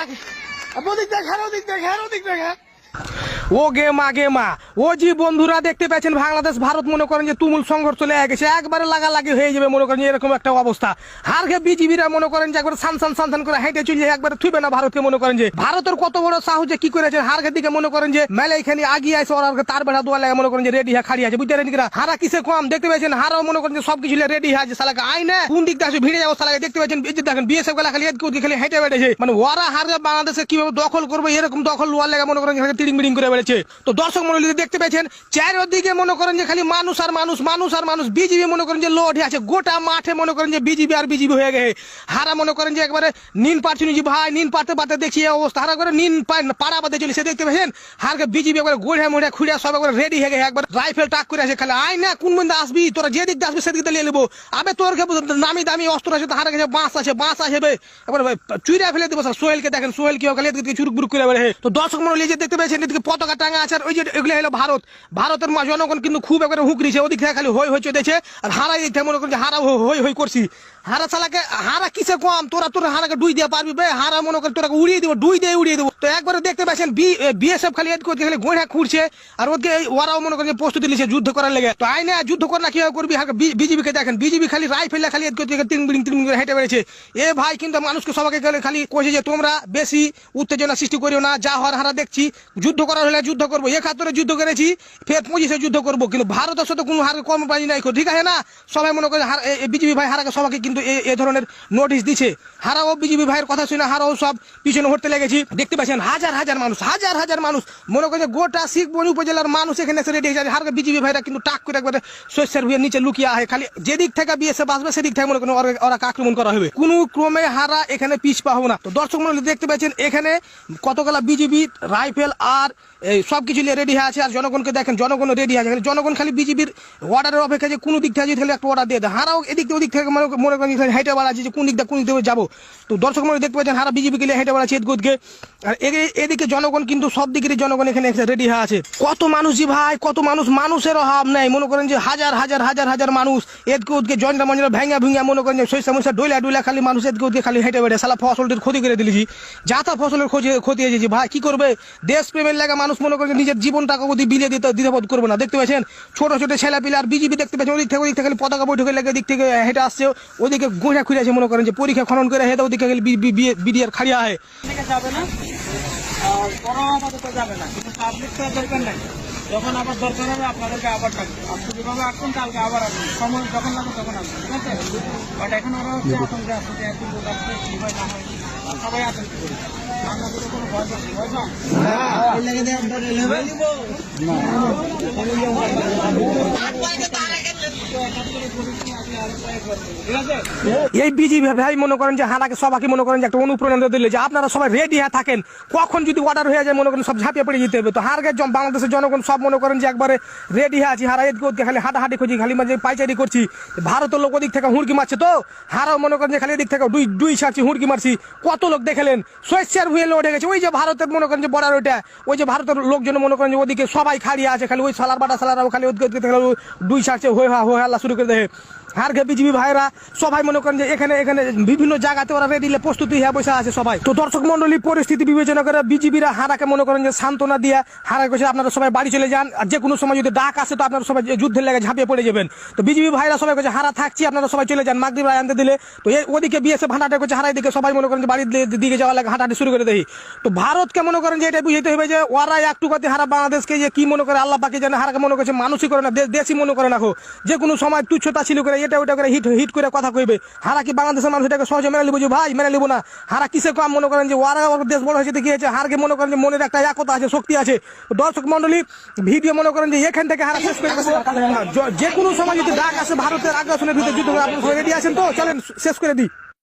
হারাকে ওদিক দেখ হার ওদিক দেখ হার দেখ হ্যাঁ। ও গে মা গে মা ও জি বন্ধুরা দেখতে পাচ্ছেন বাংলাদেশ, ভারত, মনে করেন যে তুমুল সংঘর্ষ চলে গেছে, একবারে লাগালাগি হয়ে যাবে, মনে করেন এরকম একটা অবস্থা। হার গে বিজিবিরা মনে করেন যে একবার সান সান সান সান করে হেঁটে চলে একবারে থুবে না ভারতকে, মনে করেন যে। ভারতের কত বড় সাহস যে কি করেছে হার গে দিকে মনে করেন যে মেলে এখানে আগিয়ে আছে ওরা তার বেড়া দোয়া লাগে মনে করেন যে রেডি হয়ে খাড়ি আছে, বুঝতে পারেন কিনা? হারা কিসে কম? দেখতে পাচ্ছেন হারাও মনে করেন যে সব কিছু রেডি আছে সালাকে আই না কোন দিক দিয়ে ভিড়ে যাব সালাকে দেখতে পাচ্ছেন দেখেন বিএসএফগুলা খালি এদিকে খালি হেঁটে বেড়েছে মানে ওরা হার বাংলাদেশে কীভাবে দখল করবে, এরকম দখল লোয়ার লেগে মনে করেন যে তিড়িং বিড়িং করে বেড়েছে তো দর্শক মন্ডলী দেখতে পেয়েছেন, চারিদিকে মনে করেন যে খালি মানুষ আর মানুষ মানুষ আর মানুষ, বিজিবি মনে করেন যে লোড আছে। গোটা মাঠে মনে করেন যে বিজিবি আর বিজিবি হয়ে গেছে। হারা মনে করেন যে একবারে নিন পারছি যে ভাই, নিন পারতে পারতে দেখছি অবস্থা। হারা করে নিন পাড়া বাদে চলে সে দেখতে পেয়েছেন? হারকে বিজিবি একবার গোড়া মুড়া খুঁড়া সব একবার রেডি হয়ে গেছে, একবার রাইফেল টাক করে আছে খালি। আয় না, কোন বন্ধু আসবি? তোরা যে দিক দিয়ে আসবি সেদিকে নিয়ে নেব। আবে তোর নামি দামি অস্ত্র আছে হারা গেছে বাঁশ আছে বাঁশ আছে একবার চুইরা ফেলে দেবো সোহেলকে দেখেন, সোহেল কি এদিকে চুরুক বুরুক করে বেড়ে তো দর্শক মন্ডলী যে দেখতে পেয়েছেন, এদিকে পতাকা আছে। ওই যে হলো ভারত। ভারতের জনগণ কিন্তু খুব একবারে হুকরিছে ওদিক থেকে খালি হই হই চলেছে, আর হারাই মনে করছে হারা হই হই করছি। হারা হারা কিসে কম? তোরা হারাকে ডুই দিয়ে পারবি বে। হারা মনে করে তোরা উড়িয়ে ডুই দিয়ে উড়িয়ে তো দেখতে পাচ্ছেন বিএসএফ খালি খালি গোড়া খুঁড়ছে। আর ওরাও মনে প্রস্তুতি নিচ্ছে যুদ্ধ করার লেগে। তো আইনে যুদ্ধ না, কীভাবে করবি? দেখেন। বিজেপি খালি রাইফেল খালি তিন তিন হেঁটে বেড়েছে। এ ভাই কিন্তু মানুষকে সবাইকে খালি- কইছে যে তোমরা বেশি উত্তেজনা সৃষ্টি করিও না, যা হওয়ার হারা দেখছি। যুদ্ধ করার হলে যুদ্ধ করব। একাত্তরে যুদ্ধ করেছি, ফের পঁচিশে যুদ্ধ করব। কিন্তু ভারতের সাথে কোনো হার কম পানি নাই ঠিক আছে না? সবাই মনে করে বিজেপি ভাই হারাকে সবাইকে কিন্তু এ- ধরনের নোটিশ দিছে। হারাও বিজেপি ভাইয়ের কথা শুনে হারাও সব পিছনে হটতে লেগেছি। দেখতে পাচ্ছেন, হাজার হাজার মানুষ, হাজার হাজার মানুষ। মনে করে যে গোটা শিখবনি উপজেলার মানুষ এখানে এসে রেডি হয়ে যাবে হারকে বিজেপি ভাইরা কিন্তু টাক করে একবারে শস্যের ভুয়ের নিচে লুকিয়ে আহে। খালি যেদিক থেকে বিএসএফ আসবে, সেদিক থেকে মনে করেন ওরা- আক্রমণ করা হবে। কোনো ক্রমে হারা এখানে পিছ পা হবে না। তো দর্শক মন্ডলী, দেখতে পাচ্ছেন, এখানে কতগুলা বিজেপি রাইফেল আর সব কিছু নিয়ে রেডি হয়ে আছে আর জনগণকে দেখেন জনগণ রেডি আছে। খালি জনগণ খালি বিজেপির অর্ডারের অপেক্ষা যে কোন দিক থেকে একটা অর্ডার দিয়ে দেয়। হারাও, এদিক ওদিক থেকে মনে মনে করেন যে হেঁটে বেড়াচ্ছে যে কোন দিক কোন দিক যাব। তো দর্শক মন্ডলী দেখতে পাচ্ছেন, হারা বিজেপি গেলে হেঁটে বেড়াচ্ছে এদিকে আর এদিকে জনগণ কিন্তু সব দিকেরই জনগণ এখানে রেডি হয়ে আছে। কত মানুষ জি ভাই, কত মানুষ মানুষের অভাব নেই। মনে করেন যে হাজার হাজার হাজার হাজার মানুষ এদিকে ওদিকে জয়ন্টা মঞ্জরা ভেঙে ভেঙে মনে করেন যে সৈসা সমস্যা ডইলা ডইলা খালি মানুষ এদিকে ওদিকে খালি হেঁটে বেড়ে সালা ফসলটির ক্ষতি করে দিলেছি যা তা ফসলের ক্ষতি ক্ষতি হয়েছে ভাই, কি করবে? দেশপ্রেমের লাগা মানুষ মনে করে নিজের জীবন টাকা ওদিকে বিলিয়ে দিতে দ্বিধাবোধ করবে না। দেখতে পাচ্ছেন? ছোট ছোট ছেলে পিলে আর বিজেপি দেখতে পাচ্ছেন ওদিক থেকে ওদিক থেকে পতাকা বৈঠকে লেগে দিক থেকে হেঁটে আসছে ওদিকে গোঁজা খুঁজে আছে মনে করেন যে পরীক্ষা খনন করে হেঁটে ওদিকে খালি বিডিআর খাড়িয়া হয় যাবে না। আর কোনো আপাতত যাবে না। কিন্তু পাবলিক তো দরকার নাই। যখন আবার দরকার হবে আপনাদেরকে আবার ডাকবে। আপনি যেভাবে আসবেন কালকে আবার আসবেন সময় যখন লাগবে তখন আসবেন ঠিক আছে? বাট এখন ওরা হচ্ছে আতঙ্কে আছে যে একদিন লোক আসবে কি হয় না হয় সবাই আতঙ্ক করি আপনাদের কোনো ভয় ভয় পান? এই হয়ে এই বিজেপি ভাই মনে করেন যে হানাকে সবাইকে মনে করেন যে একটা অনুপ্রেরণা দিলে যে আপনারা সবাই রেডি হয়ে থাকেন, কখন যদি অর্ডার হয়ে যায় মনে করেন সব ঝাঁপিয়ে পড়ে যেতে হবে। তো জন- বাংলাদেশের জনগণ সব মনে করেন যে একবারে রেডি হয়ে আছি। হারা এদিকে ওদিকে খালি হাঁটাহাঁটি খুঁজি খালি মানে পাইচারি করছি। ভারতের লোক ওদিক থেকে হুড়কি মারছে তো। হারাও মনে করেন যে খালি এদিক থেকে দুই দুই ছাড়ছি হুড়কি মারছি। কত লোক দেখলেন? শস্যের ভুয়ে উঠে গেছে। ওই যে ভারতের মনে করেন যে বর্ডার ওইটা, ওই যে ভারতের লোকজন মনে করেন যে ওদিকে সবাই খাড়িয়ে আছে। খালি ওই সালার বাটা সালারাও খালি ওদিকে দুই হয়ে হা হয়ে হাল্লা শুরু করে দেয় হার ঘে বিজিবি ভাইরা সবাই মনে করেন যে এখানে এখানে বিভিন্ন জায়গাতে ওরা রেডিলে প্রস্তুতি হ্যাঁ বসে আছে সবাই। তো দর্শক মন্ডলী, পরিস্থিতি বিবেচনা করে বিজিবিরা হারাকে মনে করেন যে সান্ত্বনা দিয়ে হারা কইছে, আপনারা সবাই বাড়ি চলে যান। আর যে কোনো সময় যদি ডাক আসে, তো আপনারা সবাই যুদ্ধের লেগে ঝাঁপিয়ে পড়ে যাবেন। তো বিজিবি ভাইরা সবাই কইছে, হারা থাকছি আপনারা সবাই চলে যান। মাগরিব রায় আনতে দিলে। তো ওদিকে বিএসএফ হাঁটাটা করছে হারাই দিকে সবাই মনে করেন যে বাড়ির দিকে যাওয়ার লাগে হাঁটাহাঁটি শুরু করে দেয় তো ভারতকে মনে করেন যে এটা বুঝতে হবে যে ওরা একটু কথা হারা বাংলাদেশকে যে কি মনে করে, আল্লাহ বাকি জানে হারাকে মনে করছে, মানুষই করে না দেশই মনে করে না। যে কোনো সময় তুচ্ছতা ছিল করে, এটা ওটা করে হিট হিট করে কথা কইবে। হারা কি বাংলাদেশের মানুষ এটাকে সহজে মেনে নিব যে, ভাই, মেনে নিব না। হারা কিসে কম? মনে করেন যে ওরা দেশ বড় হয়েছে দেখিয়েছে। হারকে মনে করেন যে, মনের একটা একতা আছে, শক্তি আছে। দর্শক মন্ডলী ভিডিও মনে করেন যে, এখান থেকে হারা শেষ করে যে কোনো সময় যদি ডাক আসে, ভারতের আগ্রাসনের ভিতরে যুদ্ধ আপনার রেডি আছেন তো? চলেন, শেষ করে দিই।